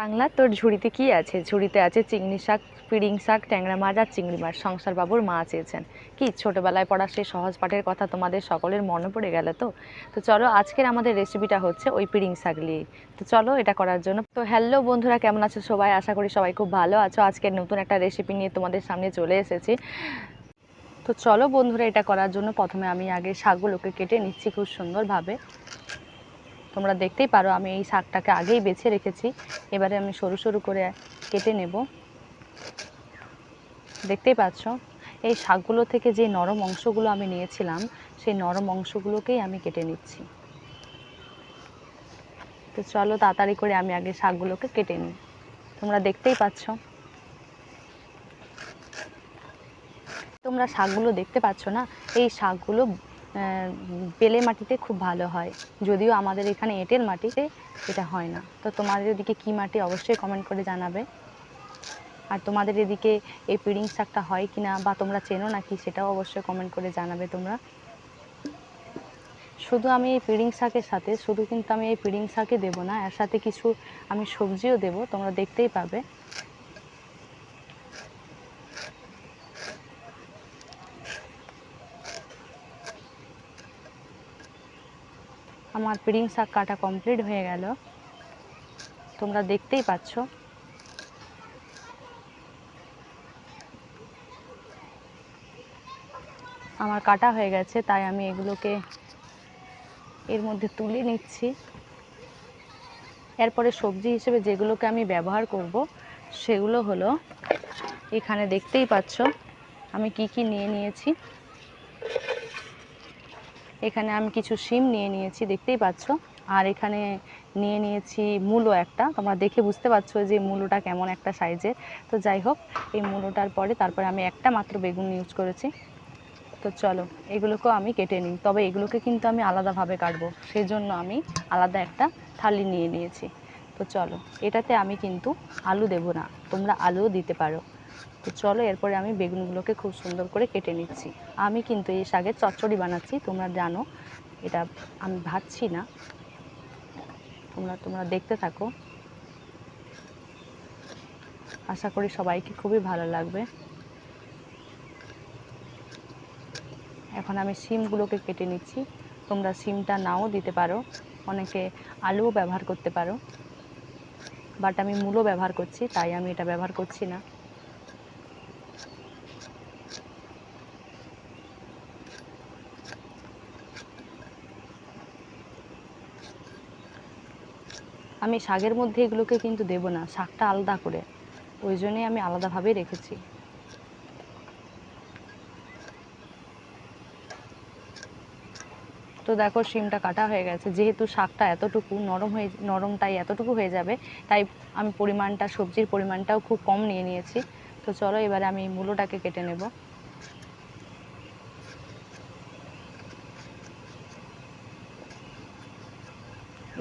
কাংলা তোর ঝুড়িতে কি আছে? ঝুড়িতে আছে চিংড়ি শাক, পিড়িং শাক, ট্যাংরা মাছ আর চিংড়ি মাছ। সংসার বাবুর মা চেয়েছেন। কি, ছোটবেলায় পড়া সেই সহজ পাঠের কথা তোমাদের সকলের মনে পড়ে গেল তো? তো চলো, আজকের আমাদের রেসিপিটা হচ্ছে ওই পিড়িং শাক নিয়ে তো চলো, এটা করার জন্য। তো হ্যালো বন্ধুরা, কেমন আছো সবাই? আশা করি সবাই খুব ভালো আছো। আজকের নতুন একটা রেসিপি নিয়ে তোমাদের সামনে চলে এসেছি। তো চলো বন্ধুরা, এটা করার জন্য প্রথমে আমি আগে শাকগুলোকে কেটে নিচ্ছি খুব সুন্দরভাবে। তোমরা দেখতেই পারো, আমি এই শাকটাকে আগেই বেছে রেখেছি। এবারে আমি সরু সরু করে কেটে নেব। দেখতেই পাচ্ছ, এই শাকগুলো থেকে যে নরম অংশগুলো আমি নিয়েছিলাম, সেই নরম অংশগুলোকেই আমি কেটে নিচ্ছি। তো চলো তাড়াতাড়ি করে আমি আগে শাকগুলোকে কেটে নিই। তোমরা দেখতেই পাচ্ছ। তোমরা শাকগুলো দেখতে পাচ্ছ না, এই শাকগুলো বেলে মাটিতে খুব ভালো হয়। যদিও আমাদের এখানে এঁটেল মাটিতে এটা হয় না। তো তোমাদের এদিকে কী মাটি অবশ্যই কমেন্ট করে জানাবে। আর তোমাদের এদিকে এই পিড়িং শাকটা হয় কি না বা তোমরা চেনো নাকি সেটাও অবশ্যই কমেন্ট করে জানাবে তোমরা। শুধু আমি এই পিড়িং শাকের সাথে, শুধু কিন্তু আমি এই পিড়িং শাকে দেবো না, এর সাথে কিছু আমি সবজিও দেবো, তোমরা দেখতেই পাবে। আমার পিড়িং শাক কাটা কমপ্লিট হয়ে গেল। তোমরা দেখতেই পাচ্ছ। আমার কাটা হয়ে গেছে, তাই আমি এগুলোকে এর মধ্যে তুলে নিচ্ছি। এরপরে সবজি হিসেবে যেগুলোকে আমি ব্যবহার করব, সেগুলো হলো, এখানে দেখতেই পাচ্ছ, আমি কি কি নিয়ে নিয়েছি। এখানে আমি কিছু শিম নিয়ে নিয়েছি, দেখতেই পাচ্ছ। আর এখানে নিয়ে নিয়েছি মূলো একটা। তোমরা দেখে বুঝতে পারছ যে মূলোটা কেমন একটা সাইজের। তো যাই হোক, এই মূলোটার পরে তারপরে আমি একটা মাত্র বেগুন ইউজ করেছি। তো চলো, এগুলোকেও আমি কেটে নিই। তবে এগুলোকে কিন্তু আমি আলাদাভাবে কাটবো। সেই জন্য আমি আলাদা একটা থালি নিয়ে নিয়েছি। তো চলো, এটাতে আমি কিন্তু আলু দেব না। তোমরা আলুও দিতে পারো। তো চলো এরপরে আমি বেগুনগুলোকে খুব সুন্দর করে কেটে নিচ্ছি। আমি কিন্তু এই শাকের চচ্চড়ি বানাচ্ছি, তোমরা জানো। এটা আমি ভাজছি না। তোমরা তোমরা দেখতে থাকো। আশা করি সবাইকে খুবই ভালো লাগবে। এখন আমি সিমগুলোকে কেটে নিচ্ছি। তোমরা সিমটা নাও দিতে পারো। অনেকে আলুও ব্যবহার করতে পারো। বাট আমি মূলও ব্যবহার করছি, তাই আমি এটা ব্যবহার করছি না। আমি শাকের মধ্যে এগুলোকে কিন্তু দেবো না, শাকটা আলাদা করে। ওই জন্যই আমি আলাদাভাবেই রেখেছি। তো দেখো, শিমটা কাটা হয়ে গেছে। যেহেতু শাকটা এতটুকু নরম হয়ে নরমটাই এতটুকু হয়ে যাবে, তাই আমি পরিমাণটা, সবজির পরিমাণটাও খুব কম নিয়ে নিয়েছি। তো চলো, এবারে আমি মূলোটাকে কেটে নেব।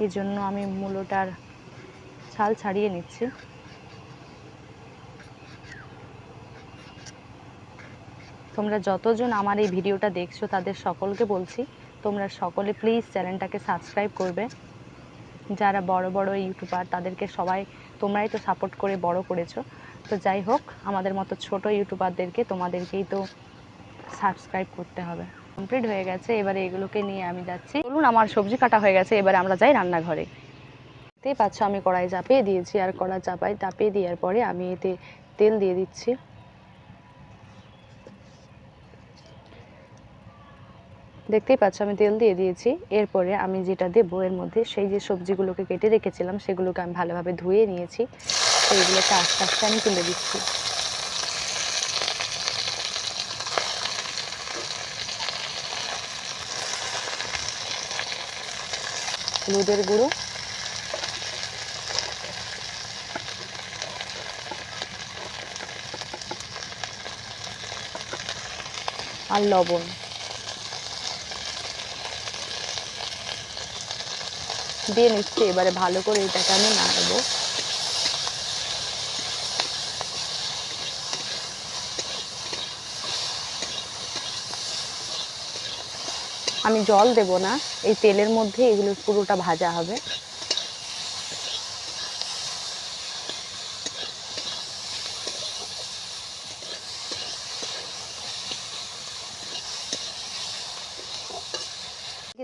এই জন্য আমি মূলোটার ছাল ছাড়িয়ে নিচ্ছি। তোমরা যতজন আমার এই ভিডিওটা দেখছ, তাদের সকলকে বলছি, তোমরা সকলে প্লিজ চ্যানেলটাকে সাবস্ক্রাইব করবে। যারা বড় বড় ইউটিউবার তাদেরকে সবাই, তোমরাই তো সাপোর্ট করে বড় করেছ। তো যাই হোক, আমাদের মতো ছোট ইউটিউবারদেরকে তোমাদেরকেই তো সাবস্ক্রাইব করতে হবে। কমপ্লিট হয়ে গেছে, এবারে এগুলোকে নিয়ে আমি যাচ্ছি। বলুন আমার সবজি কাটা হয়ে গেছে, এবারে আমরা যাই রান্নাঘরে। দেখতেই পাচ্ছ, আমি কড়াই চাপিয়ে দিয়েছি, আর কড়াই চাপাই চাপিয়ে দেওয়ার পরে আমি এতে তেল দিয়ে দিচ্ছি। দেখতেই পাচ্ছ, আমি তেল দিয়ে দিয়েছি। এরপরে আমি যেটা দেবো, এর মধ্যে সেই যে সবজিগুলোকে কেটে রেখেছিলাম, সেগুলোকে আমি ভালোভাবে ধুয়ে নিয়েছি। সেইগুলোকে আস্তে আস্তে আমি তুলে দিচ্ছি। হলুদের গুঁড়ো। আর লবণ। দিয়ে নিচ্ছি এবারে ভালো করে এটাকে আমি নাড়বো। আমি জল দেব না, এই তেলের মধ্যে এগুলো পুরোটা ভাজা হবে।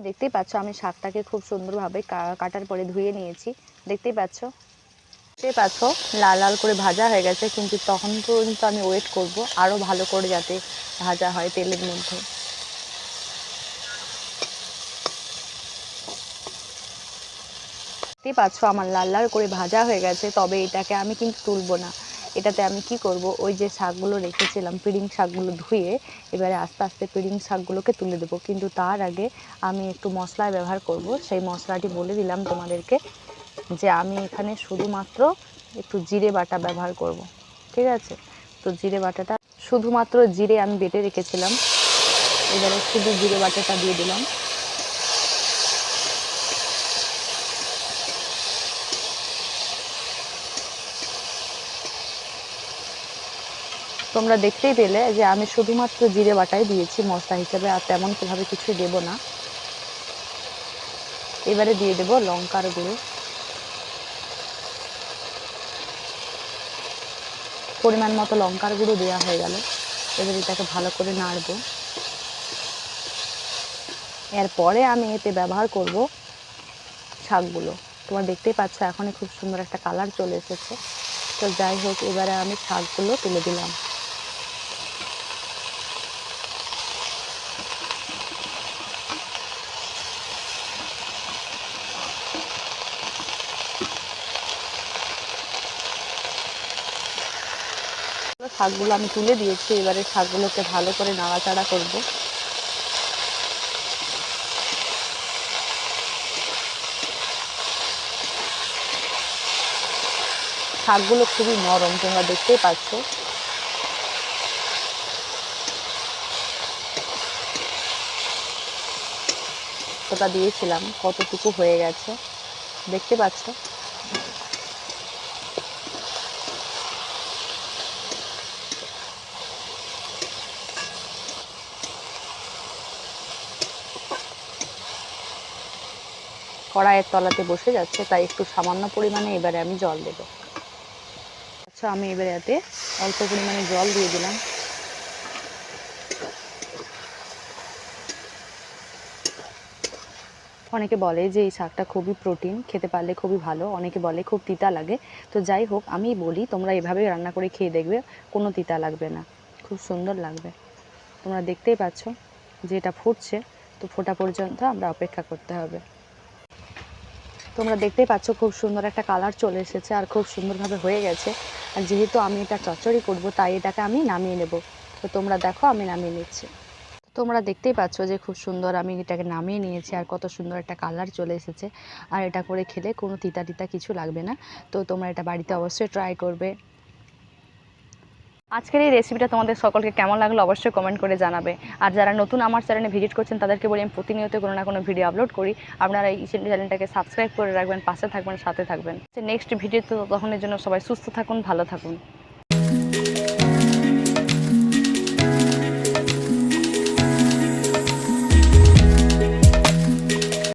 দেখতেই পাচ্ছ, আমি শাকটাকে খুব সুন্দরভাবে কাটার পরে ধুয়ে নিয়েছি। দেখতেই পাচ্ছ? দেখতে পাচ্ছ, লাল লাল করে ভাজা হয়ে গেছে, কিন্তু তখন পর্যন্ত আমি ওয়েট করব আরও ভালো করে যাতে ভাজা হয় তেলের মধ্যে। দেখতেই পাচ্ছ আমার লাল লাল করে ভাজা হয়ে গেছে, তবে এটাকে আমি কিন্তু তুলবো না। এটাতে আমি কি করব? ওই যে শাকগুলো রেখেছিলাম, পিড়িং শাকগুলো ধুয়ে, এবারে আস্তে আস্তে পিড়িং শাকগুলোকে তুলে দেবো। কিন্তু তার আগে আমি একটু মশলা ব্যবহার করব। সেই মশলাটি বলে দিলাম তোমাদেরকে যে আমি এখানে শুধুমাত্র একটু জিরে বাটা ব্যবহার করব। ঠিক আছে? তো জিরে বাটাটা, শুধুমাত্র জিরে আমি বেটে রেখেছিলাম। এবারে শুধু জিরে বাটাটা দিয়ে দিলাম। তোমরা দেখতেই পেলে যে আমি শুধুমাত্র জিরে বাটাই দিয়েছি মশলা হিসেবে, আর তেমন কীভাবে কিছু দেব না। এবারে দিয়ে দেব লঙ্কার গুঁড়ো। পরিমাণ মতো লঙ্কার গুঁড়ো দেওয়া হয়ে গেল। এবার এটাকে ভালো করে নাড়বো। এরপরে আমি এতে ব্যবহার করব শাকগুলো। তোমরা দেখতেই পাচ্ছ, এখনই খুব সুন্দর একটা কালার চলে এসেছে। তো যাই হোক, এবারে আমি শাকগুলো তুলে দিলাম। শাকগুলো আমি তুলে দিয়েছি, এবারে শাকগুলোকে ভালো করে নাড়াচাড়া করব। শাকগুলো খুবই নরম, তোমরা দেখতেই পাচ্ছ। ওটা দিয়েছিলাম, কতটুকু হয়ে গেছে, দেখতে পাচ্ছ? কড়াইয়ের তলাতে বসে যাচ্ছে, তাই একটু সামান্য পরিমাণে এবারে আমি জল দেব। আচ্ছা আমি এবারে এতে অল্প পরিমাণে জল দিয়ে দিলাম। অনেকে বলে যে এই শাকটা খুবই প্রোটিন, খেতে পারলে খুবই ভালো, অনেকে বলে খুব তিতা লাগে। তো যাই হোক, আমি বলি, তোমরা এভাবে রান্না করে খেয়ে দেখবে, কোনো তিতা লাগবে না। খুব সুন্দর লাগবে। তোমরা দেখতেই পাচ্ছ যে এটা ফুটছে, তো ফোটা পর্যন্ত আমরা অপেক্ষা করতে হবে। তোমরা দেখতেই পাচ্ছ খুব সুন্দর একটা কালার চলে এসেছে আর খুব সুন্দরভাবে হয়ে গেছে। আর যেহেতু আমি এটা চচ্চড়ি করব, তাই এটাকে আমি নামিয়ে নেব। তো তোমরা দেখো, আমি নামিয়ে নিচ্ছি। তোমরা দেখতেই পাচ্ছ যে খুব সুন্দর আমি এটাকে নামিয়ে নিয়েছি আর কত সুন্দর একটা কালার চলে এসেছে। আর এটা করে খেলে কোনো তিতা তিতা কিছু লাগবে না। তো তোমরা এটা বাড়িতে অবশ্যই ট্রাই করবে। আজকের এই রেসিপিটা তোমাদের সকলকে কেমন লাগল অবশ্যই কমেন্ট করে জানাবে। আর যারা নতুন আমার চ্যানেলে ভিজিট করছেন, তাদেরকে বলি আমি প্রতিনিয়ত কোনো না কোনো ভিডিও আপলোড করি। আপনারা এই চ্যানেলটাকে সাবস্ক্রাইব করে রাখবেন, পাশে থাকবেন, সাথে থাকবেন। নেক্সট ভিডিও তো তখনের জন্য সবাই সুস্থ থাকুন, ভালো থাকুন।